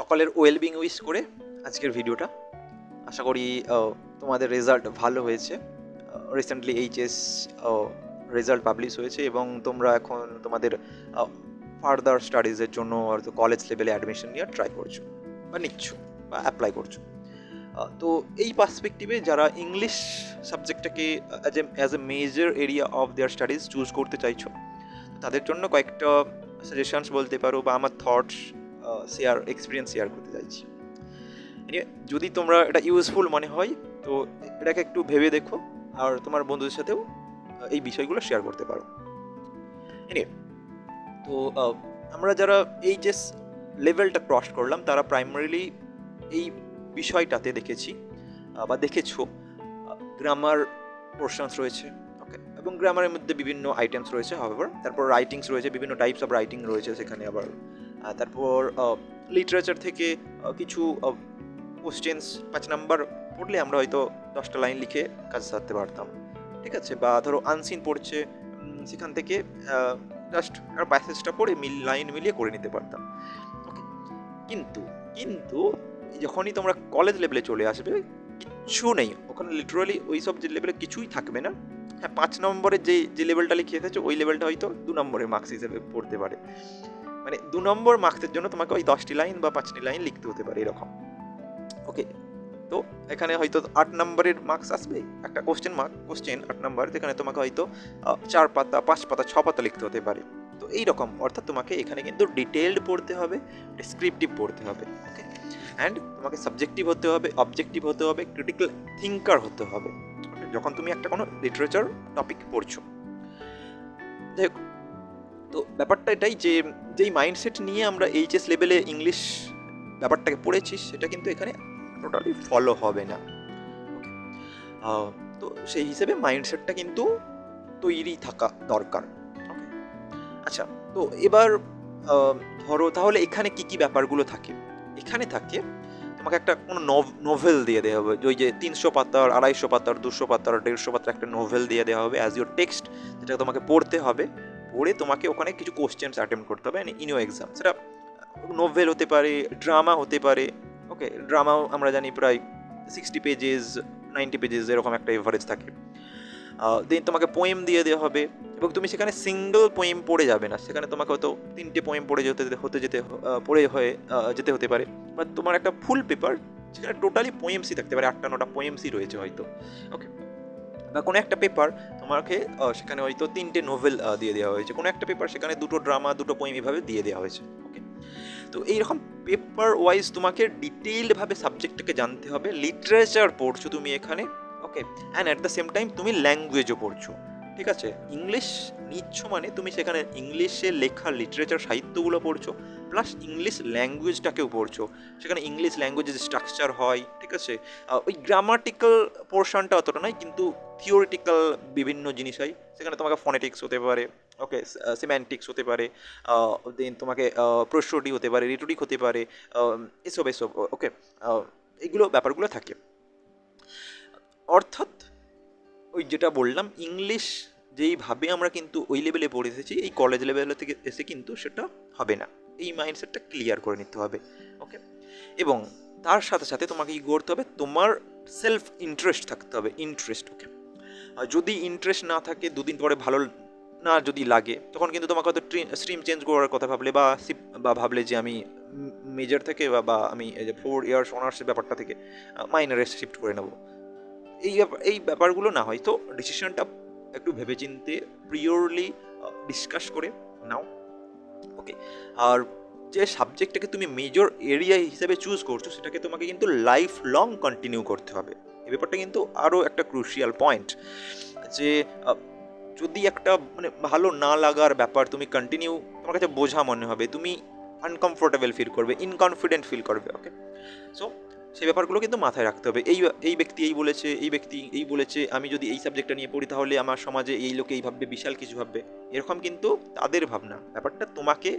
সকলের wellbeing wish করে আজকের ভিডিওটা আশা করি তোমাদের রেজাল্ট ভালো হয়েছে। রিসেন্টলি এইচএস রেজাল্ট পাবলিশ হয়েছে এবং তোমরা এখন তোমাদের ফার্দার স্টাডিজের জন্য হয়তো কলেজ লেভেলে অ্যাডমিশন নিয়ে ট্রাই করছ বা নিচ্ছ বা অ্যাপ্লাই করছ। তো এই পার্সপেক্টিভে যারা English সাবজেক্টটাকে as a as a major area of their studies choose করতে চাইছো, তাদের জন্য কয়েকটা সাজেশনস বলতে পারো বা আমার থটস শেয়ার এক্সপিরিয়েন্স শেয়ার করতে চাইছি। যদি তোমরা এটা ইউজফুল মনে হয় তো এটাকে একটু ভেবে দেখো আর তোমার বন্ধুদের সাথেও এই বিষয়গুলো শেয়ার করতে পারো। Anyway, তো আমরা যারা এইচএস লেভেলটা ক্রস করলাম তারা প্রাইমারিলি এই বিষয়টাতে দেখেছি বা দেখেছ গ্রামার পোর্শনস রয়েছে ওকে এবং গ্রামারের মধ্যে বিভিন্ন আইটেমস রয়েছে হাওয়ার তারপর রাইটিংস রয়েছে বিভিন্ন টাইপস অফ রাইটিং রয়েছে সেখানে আবার তারপর লিটারেচার থেকে কিছু কোশ্চেন্স পাঁচ নাম্বার পড়লে আমরা হয়তো দশটা লাইন লিখে কাজ সারতে পারতাম। ঠিক আছে? বা ধরো আনসিন পড়ছে সেখান থেকে জাস্ট আর প্যাসেজটা পড়ে মিল লাইন মিলিয়ে করে নিতে পারতাম। ওকে কিন্তু কিন্তু যখনই তোমরা কলেজ লেভেলে চলে আসবে, কিচ্ছু নেই। ওখানে লিটারালি ওই সব যে লেভেলে কিছুই থাকবে না। হ্যাঁ পাঁচ নম্বরের যে যে লেভেলটা লিখে এসেছ, ওই লেভেলটা হয়তো দু নম্বরের মার্কস হিসেবে পড়তে পারে। মানে দু নম্বর মার্কসের জন্য তোমাকে ওই দশটি লাইন বা পাঁচটি লাইন লিখতে হতে পারে এরকম। ওকে তো এখানে হয়তো আট নম্বরের মার্কস আসবে, একটা কোশ্চেন মার্ক কোশ্চেন আট নম্বর, যেখানে তোমাকে হয়তো চার পাতা, পাঁচ পাতা, ছ পাতা লিখতে হতে পারে। তো এই রকম অর্থাৎ তোমাকে এখানে কিন্তু ডিটেলড পড়তে হবে ডিসক্রিপটিভ পড়তে হবে ওকে অ্যান্ড তোমাকে সাবজেক্টিভ হতে হবে অবজেক্টিভ হতে হবে ক্রিটিক্যাল থিঙ্কার হতে হবে। যখন তুমি একটা কোনো লিটারেচার টপিক পড়ছো। যাই হোক তো ব্যাপারটা এটাই যে, যেই মাইন্ডসেট নিয়ে আমরা এইচএস লেভেলে ইংলিশ ব্যাপারটাকে পড়েছি, সেটা কিন্তু এখানে টোটালি ফলো হবে না। তো সেই হিসেবে মাইন্ডসেটটা কিন্তু তৈরি থাকা দরকার। আচ্ছা তো এবার ধরো তাহলে এখানে কি কি ব্যাপারগুলো থাকে? এখানে থাকে, তোমাকে একটা কোনো নোভেল দিয়ে দেওয়া হবে। ওই যে তিনশো পাতার, আড়াইশো পাতার, দুশো পাতার, দেড়শো পাতার একটা নোভেল দিয়ে দেওয়া হবে অ্যাজ ইউর টেক্সট যেটা তোমাকে পড়তে হবে। পড়ে তোমাকে ওখানে কিছু কোশ্চেন্স অ্যাটেম্প করতে হবে ইন এক্সাম সেটা নোভেল হতে পারে ড্রামা হতে পারে ওকে ড্রামাও আমরা জানি প্রায় সিক্সটি পেজেস নাইনটি পেজেস এরকম একটা এভারেজ থাকে। দেন তোমাকে পোয়েম দিয়ে দেওয়া হবে, এবং তুমি সেখানে সিঙ্গল পোয়েম পড়ে যাবে না। সেখানে তোমাকে হয়তো তিনটে পোয়েম পড়ে যেতে, হতে যেতে পড়ে হয়ে যেতে হতে পারে। বা তোমার একটা ফুল পেপার সেখানে টোটালি পোয়েমসই থাকতে পারে, আটটা, নটা পোয়েমসই রয়েছে হয়তো ওকে বা কোনো একটা পেপার তোমাকে সেখানে হয়তো তিনটে নোভেল দিয়ে দেওয়া হয়েছে। কোনো একটা পেপার সেখানে দুটো ড্রামা দুটো পোয়েম এভাবে দিয়ে দেওয়া হয়েছে। ওকে তো এইরকম পেপার ওয়াইজ তোমাকে ডিটেইলডভাবে সাবজেক্টটাকে জানতে হবে। লিটারেচার পড়ছো তুমি এখানে। Okay and at the same time তুমি ল্যাঙ্গুয়েজও পড়ছো। ঠিক আছে? ইংলিশ নিচ্ছ মানে তুমি সেখানে ইংলিশে লেখা লিটারেচার সাহিত্যগুলো পড়ছো প্লাস ইংলিশ ল্যাঙ্গুয়েজটাকেও পড়ছো। সেখানে ইংলিশ ল্যাঙ্গুয়েজের স্ট্রাকচার হয়। ঠিক আছে? ওই গ্রামাটিক্যাল পোর্শনটা অতটা নয়, কিন্তু থিওরিটিক্যাল বিভিন্ন জিনিস হয়, সেখানে তোমাকে ফনেটিক্স হতে পারে ওকে সিম্যান্টিক্স হতে পারে দেন তোমাকে প্রশ্নটি হতে পারে রিটোরিক হতে পারে এসব এসব ওকে এগুলো ব্যাপারগুলো থাকে। অর্থাৎ ওই যেটা বললাম, ইংলিশ যেইভাবে আমরা কিন্তু ওই লেভেলে পড়ে এসেছি, এই কলেজ লেভেল থেকে এসে কিন্তু সেটা হবে না। এই মাইন্ডসেটটা ক্লিয়ার করে নিতে হবে ওকে এবং তার সাথে সাথে তোমাকে কি করতে হবে? তোমার সেলফ ইন্টারেস্ট থাকতে হবে ইন্টারেস্ট ওকে যদি ইন্টারেস্ট না থাকে, দুদিন পরে ভালো না যদি লাগে, তখন কিন্তু তোমাকে হয়তো স্ট্রিম চেঞ্জ করার কথা ভাবলে বা বা ভাবলে যে আমি মেজর থেকে বা বা আমি যে ফোর ইয়ার্স অনার্সের ব্যাপারটা থেকে মাইনারে শিফট করে নেব। এই এই ব্যাপারগুলো না হয়। তো ডিসিশনটা একটু ভেবেচিন্তে প্রিয়রলি ডিসকাস করে নাও। ওকে আর যে সাবজেক্টটাকে তুমি মেজর এরিয়া হিসেবে চুজ করছ, সেটাকে তোমাকে কিন্তু লাইফ লং কন্টিনিউ করতে হবে। এই ব্যাপারটা কিন্তু আরও একটা ক্রুশিয়াল পয়েন্ট যে যদি একটা মানে ভালো না লাগার ব্যাপার তুমি কন্টিনিউ তোমার কাছে বোঝা মনে হবে, তুমি আনকমফোর্টেবল ফিল করবে ইনকনফিডেন্ট ফিল করবে ওকে সো সেই ব্যাপারগুলো কিন্তু মাথায় রাখতে হবে। এই এই ব্যক্তি এই বলেছে, এই ব্যক্তি এই বলেছে, আমি যদি এই সাবজেক্টটা নিয়ে পড়ি তাহলে আমার সমাজে এই লোকে এই ভাববে, বিশাল কিছু ভাববে। এরকম কিন্তু তাদের ভাবনা। ব্যাপারটা তোমাকে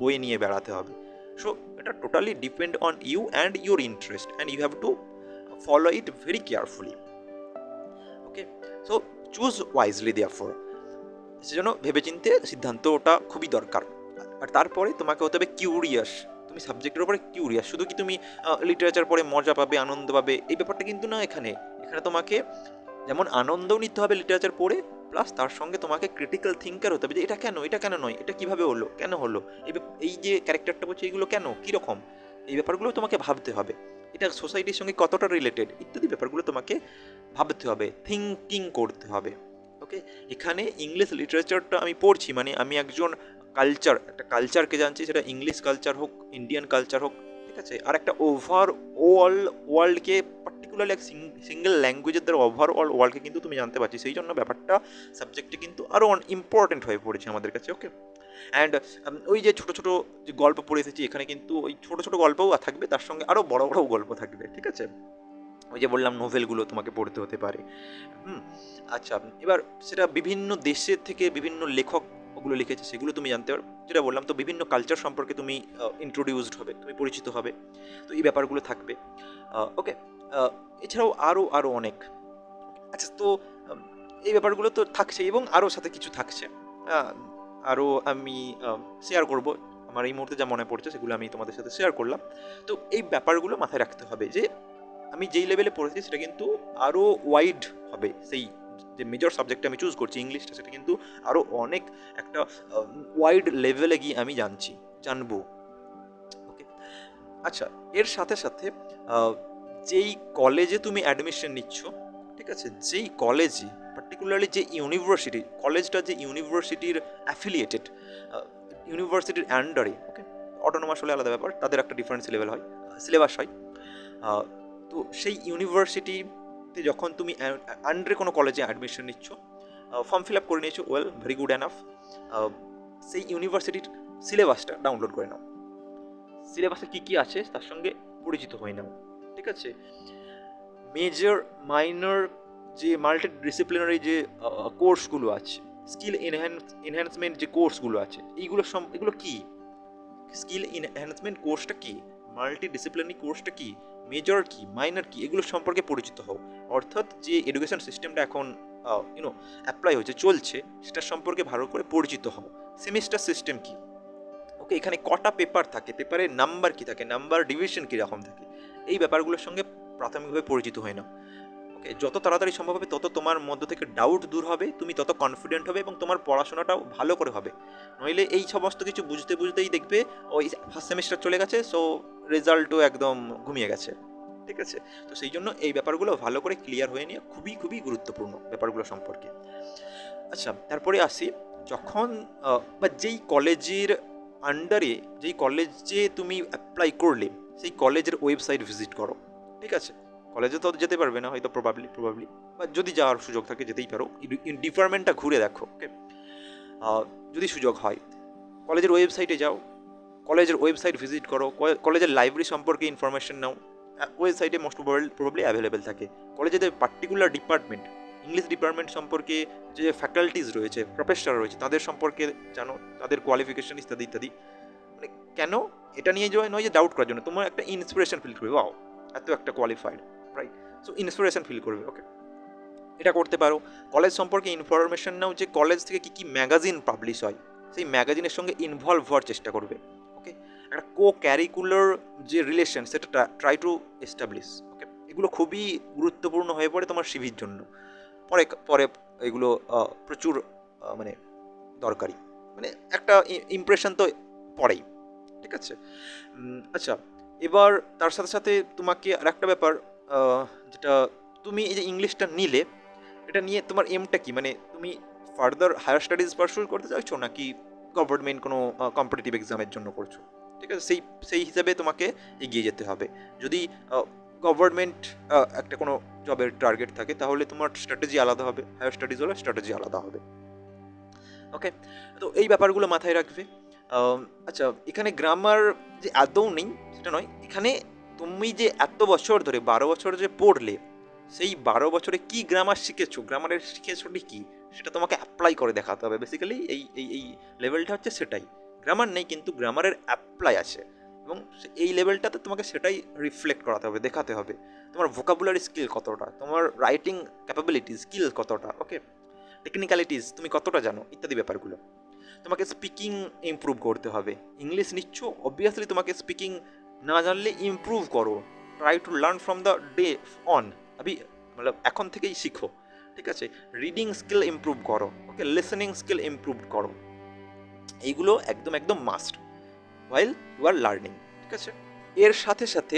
বয়ে নিয়ে বেড়াতে হবে। সো এটা totally depend on you and your interest and you have to it very carefully okay so choose wisely therefore সেজন্য ভেবেচিন্তে সিদ্ধান্ত ওটা খুবই দরকার। আর তারপরে তোমাকে হতে হবে কিউরিয়াস তুমি সাবজেক্টের উপরে কিউরিয়াস শুধু কি তুমি লিটারেচার পড়ে মজা পাবে, আনন্দ পাবে, এই ব্যাপারটা কিন্তু না এখানে। এখানে তোমাকে যেমন আনন্দও নিতে হবে লিটারেচার পড়ে প্লাস তার সঙ্গে তোমাকে ক্রিটিক্যাল থিঙ্কার হতে হবে যে, এটা কেন? এটা কেন নয়? এটা কীভাবে হলো? কেন হলো? এই যে ক্যারেক্টারটা বলছে, এইগুলো কেন? কীরকম? এই ব্যাপারগুলো তোমাকে ভাবতে হবে। এটা সোসাইটির সঙ্গে কতটা রিলেটেড ইত্যাদি ব্যাপারগুলো তোমাকে ভাবতে হবে থিঙ্কিং করতে হবে ওকে এখানে ইংলিশ লিটারেচারটা আমি পড়ছি মানে আমি একজন কালচার একটা কালচারকে জানছি, সেটা ইংলিশ কালচার হোক ইন্ডিয়ান কালচার হোক, ঠিক আছে? আর একটা ওভার অল ওয়ার্ল্ডকে পার্টিকুলারলি এক সিঙ্গেল ল্যাঙ্গুয়েজের দ্বারা ওভার অল ওয়ার্ল্ডকে কিন্তু তুমি জানতে পারছি। সেই জন্য ব্যাপারটা সাবজেক্টে কিন্তু আরও ইম্পর্টেন্ট হয়ে পড়েছে আমাদের কাছে ওকে অ্যান্ড ওই যে ছোটো ছোটো যে গল্প পড়ে এসেছি, এখানে কিন্তু ওই ছোটো ছোটো গল্পও থাকবে, তার সঙ্গে আরও বড় বড় গল্প থাকবে, ঠিক আছে? ওই যে বললাম নোভেলগুলো তোমাকে পড়তে হতে পারে। হুম আচ্ছা এবার সেটা বিভিন্ন দেশের থেকে বিভিন্ন লেখক ওগুলো লিখেছে, সেগুলো তুমি জানতে পারো। যেটা বললাম তো, বিভিন্ন কালচার সম্পর্কে তুমি ইন্ট্রোডিউসড হবে, তুমি পরিচিত হবে, তো এই ব্যাপারগুলো থাকবে। ওকে এছাড়াও আরও আরও অনেক। আচ্ছা তো এই ব্যাপারগুলো তো থাকছে এবং আরও সাথে কিছু থাকছে। আরও আমি শেয়ার করব। আমার এই মুহূর্তে যা মনে পড়ছে সেগুলো আমি তোমাদের সাথে শেয়ার করলাম। তো এই ব্যাপারগুলো মাথায় রাখতে হবে যে, আমি যেই লেভেলে পড়েছি সেটা কিন্তু আরও ওয়াইড হবে। সেই যে মেজর সাবজেক্টটা আমি চুজ করছি ইংলিশটা সেটা কিন্তু আরও অনেক একটা ওয়াইড লেভেলে গিয়ে আমি জানছি, জানব। ওকে আচ্ছা এর সাথে সাথে যেই কলেজে তুমি অ্যাডমিশন নিচ্ছ ঠিক আছে, যেই কলেজে পার্টিকুলারলি যে ইউনিভার্সিটি কলেজটা যে ইউনিভার্সিটির অ্যাফিলিয়েটেড ইউনিভার্সিটির অ্যান্ডারে ওকে অটোনোমাস হলে আলাদা ব্যাপার, তাদের একটা ডিফারেন্স লেভেল হয় সিলেবাস হয়। তো সেই ইউনিভার্সিটিতে যখন তুমি আন্ডারে কোনো কলেজে অ্যাডমিশন নিচ্ছ ফর্ম ফিল আপ করে নিয়েছো ওয়েল ভেরি গুড অ্যানাফ সেই ইউনিভার্সিটির সিলেবাসটা ডাউনলোড করে নাও। সিলেবাসে কী কী আছে, তার সঙ্গে পরিচিত হয়ে নাও, ঠিক আছে? মেজর মাইনর যে মাল্টি ডিসিপ্লিনারি যে কোর্সগুলো আছে স্কিল এনহ্যান্স এনহ্যান্সমেন্ট যে কোর্সগুলো আছে, এইগুলো সম, এগুলো কী? স্কিল এনহ্যান্সমেন্ট কোর্সটা কী? মাল্টি ডিসিপ্লিনারি কোর্সটা কী? মেজর কি? মাইনর কি? এগুলো সম্পর্কে পরিচিত হও। অর্থাৎ যে এডুকেশন সিস্টেমটা এখন ইউনো অ্যাপ্লাই হয়েছে, চলছে, সেটা সম্পর্কে ভালো করে পরিচিত হও। সেমিস্টার সিস্টেম কি? ওকে এখানে কটা পেপার থাকে? পেপারের নাম্বার কি থাকে? নাম্বার ডিভিশন কীরকম থাকে? এই ব্যাপারগুলোর সঙ্গে প্রাথমিকভাবে পরিচিত হয়ে নাও ওকে যত তাড়াতাড়ি সম্ভব হবে, তত তোমার মধ্য থেকে ডাউট দূর হবে, তুমি তত কনফিডেন্ট হবে এবং তোমার পড়াশোনাটাও ভালো করে হবে। নইলে এই সমস্ত কিছু বুঝতে বুঝতেই দেখবে, ওই ফার্স্ট সেমিস্টার চলে গেছে সো রেজাল্টও একদম ঘুমিয়ে গেছে। ঠিক আছে? তো সেই জন্য এই ব্যাপারগুলো ভালো করে ক্লিয়ার হয়ে নিয়ে খুবই খুবই গুরুত্বপূর্ণ ব্যাপারগুলো সম্পর্কে। আচ্ছা তারপরে আসি, যখন বা যেই কলেজের আন্ডারে যেই কলেজে তুমি অ্যাপ্লাই করলে, সেই কলেজের ওয়েবসাইট ভিজিট করো। ঠিক আছে। কলেজে তো যেতে পারবে না, হয়তো প্রবাবলি প্রবাবলি বা যদি যাওয়ার সুযোগ থাকে, যেতেই পারো। ডিপার্টমেন্টটা ঘুরে দেখো ওকে যদি সুযোগ হয়। কলেজের ওয়েবসাইটে যাও। কলেজের ওয়েবসাইট ভিজিট করো। কলেজের লাইব্রেরি সম্পর্কে ইনফরমেশন নাও। ওয়েবসাইটে মোস্ট প্রবাবলি অ্যাভেলেবেল থাকে। কলেজের পার্টিকুলার ডিপার্টমেন্ট ইংলিশ ডিপার্টমেন্ট সম্পর্কে যে ফ্যাকাল্টিজ রয়েছে প্রফেসর রয়েছে, তাদের সম্পর্কে জানো, তাদের কোয়ালিফিকেশন ইত্যাদি ইত্যাদি। মানে কেন? এটা নিয়ে যাওয়া নয় যে ডাউট করার জন্য। তোমার একটা ইন্সপিরেশন ফিল করবে ওয়াও এত একটা qualified right so inspiration feel করবে ওকে এটা করতে পারো। কলেজ সম্পর্কে ইনফরমেশন নাও যে কলেজ থেকে কী কী ম্যাগাজিন পাবলিশ হয়। সেই ম্যাগাজিনের সঙ্গে ইনভলভ হওয়ার চেষ্টা করবে ওকে একটা কো ক্যারিকুলার যে রিলেশন সেটা ট্রাই টু এস্টাবলিশ ওকে এগুলো খুবই গুরুত্বপূর্ণ হয়ে পড়ে তোমার সিভির জন্য। পরে পরে এগুলো প্রচুর মানে দরকারি। মানে একটা ইমপ্রেশন তো পড়েই, ঠিক আছে? আচ্ছা এবার তার সাথে সাথে তোমাকে আর একটা ব্যাপার যেটা তুমি এই যে ইংলিশটা নিলে, এটা নিয়ে তোমার এমটা কি? মানে তুমি ফার্দার হায়ার স্টাডিজ পারসু করতে চাইছো নাকি গভর্নমেন্ট কোনো কম্পিটিটিভ এক্সামের জন্য করছ? ঠিক আছে, সেই সেই হিসাবে তোমাকে এগিয়ে যেতে হবে। যদি গভর্নমেন্ট একটা কোনো জবের টার্গেট থাকে, তাহলে তোমার স্ট্র্যাটেজি আলাদা হবে হায়ার স্টাডিজ হলে স্ট্র্যাটেজি আলাদা হবে। ওকে তো এই ব্যাপারগুলো মাথায় রাখবে। আচ্ছা এখানে গ্রামার যে আদৌ নেই, সেটা নয়। এখানে তুমি যে এত বছর ধরে, বারো বছর যে পড়লে, সেই বারো বছরে কি গ্রামার শিখেছো? গ্রামারের শিখেছোটি কি? সেটা তোমাকে অ্যাপ্লাই করে দেখাতে হবে। বেসিক্যালি এই এই এই লেভেলটা হচ্ছে সেটাই। গ্রামার নেই, কিন্তু গ্রামারের অ্যাপ্লাই আছে। এবং এই লেভেলটাতে তোমাকে সেটাই রিফ্লেক্ট করাতে হবে, দেখাতে হবে। তোমার ভোকাবুলারি স্কিল কতটা? তোমার রাইটিং ক্যাপাবিলিটি স্কিল কতটা? ওকে টেকনিক্যালিটিস তুমি কতটা জানো? ইত্যাদি ব্যাপারগুলো। তোমাকে স্পিকিং ইমপ্রুভ করতে হবে। ইংলিশ নিচ্ছ অবভিয়াসলি তোমাকে স্পিকিং না জানলে ইমপ্রুভ করো। Try to learn from the day on আবি মানে এখন থেকেই শিখো, ঠিক আছে? রিডিং স্কিল ইমপ্রুভ করো ওকে লিসনিং স্কিল ইমপ্রুভ করো। এইগুলো একদম একদম must while you are learning ঠিক আছে? এর সাথে সাথে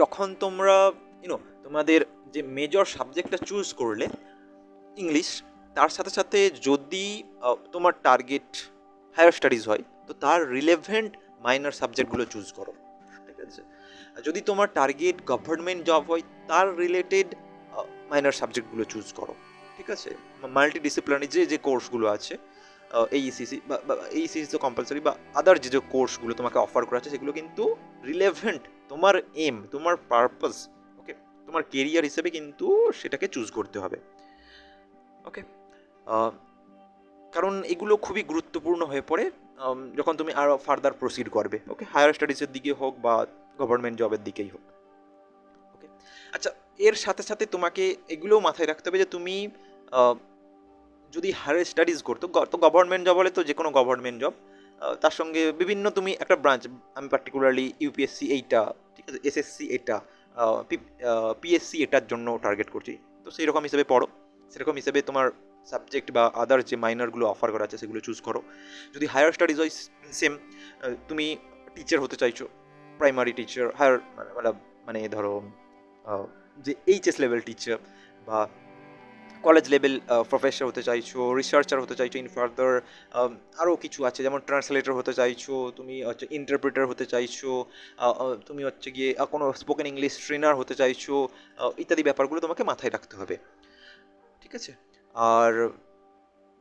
যখন তোমরা ইউনো তোমাদের যে মেজর সাবজেক্টটা চুজ করলে ইংলিশ তার সাথে সাথে যদি তোমার টার্গেট হায়ার স্টাডিজ হয়, তো তার রিলেভেন্ট মাইনর সাবজেক্টগুলো চুজ করো। ঠিক আছে? যদি তোমার টার্গেট গভর্নমেন্ট জব হয়, তার রিলেটেড মাইনর সাবজেক্টগুলো চুজ করো। ঠিক আছে? মাল্টি ডিসিপ্লিনারি যে যে কোর্সগুলো আছে এইসিসি বা এইসিসি তো কম্পালসারি বা আদার যে যে কোর্সগুলো তোমাকে অফার করা আছে, সেগুলো কিন্তু রিলেভেন্ট তোমার এম তোমার পারপাস ওকে তোমার কেরিয়ার হিসেবে কিন্তু সেটাকে চুজ করতে হবে। ওকে কারণ এগুলো খুবই গুরুত্বপূর্ণ হয়ে পড়ে যখন তুমি আরও ফার্দার প্রসিড করবে ওকে হায়ার স্টাডিজের দিকে হোক বা গভর্নমেন্ট জবের দিকেই হোক ওকে আচ্ছা এর সাথে সাথে তোমাকে এগুলোও মাথায় রাখতে হবে যে তুমি যদি হায়ার স্টাডিজ করতো তো গভর্নমেন্ট জব হলে তো যে কোনো গভর্নমেন্ট জব তার সঙ্গে বিভিন্ন তুমি একটা ব্রাঞ্চ আমি পার্টিকুলারলি ইউপিএসসি এইটা, ঠিক আছে এসএসসি এটা পিএসসি এটার জন্য টার্গেট করছি, তো সেই রকম হিসেবে পড়ো, সেরকম হিসেবে তোমার সাবজেক্ট বা আদার যে মাইনারগুলো অফার করা আছে, সেগুলো চুজ করো। যদি হায়ার স্টাডিজ হয় সেম তুমি টিচার হতে চাইছো প্রাইমারি টিচার হায়ার মানে মানে ধরো যে এইচএস লেভেল টিচার বা কলেজ লেভেল প্রফেসর হতে চাইছো রিসার্চার হতে চাইছো ইন ফার্দার আরও কিছু আছে, যেমন ট্রান্সলেটর হতে চাইছো, তুমি হচ্ছে ইন্টারপ্রিটার হতে চাইছো তুমি হচ্ছে গিয়ে কোনো স্পোকেন ইংলিশ ট্রেনার হতে চাইছো ইত্যাদি ব্যাপারগুলো তোমাকে মাথায় রাখতে হবে। ঠিক আছে? আর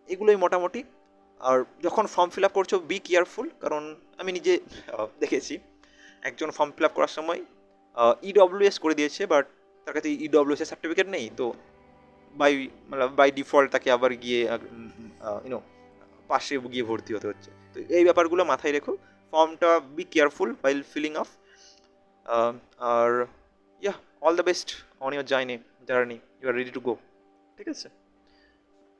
এগুলোই মোটামুটি। আর যখন ফর্ম ফিল আপ করছ বি কেয়ারফুল কারণ আমি নিজে দেখেছি, একজন ফর্ম ফিল আপ করার সময় ইডব্লিউএস করে দিয়েছে বাট তার কাছে ইডব্লিউএস এর সার্টিফিকেট নেই, তো বাই মানে বাই ডিফল্ট তাকে আবার গিয়ে ইউনো পাশে গিয়ে ভর্তি হতে হচ্ছে। তো এই ব্যাপারগুলো মাথায় রেখো। ফর্মটা be careful while filling up R yeah all the best on your journey journey you are ready to go ঠিক আছে?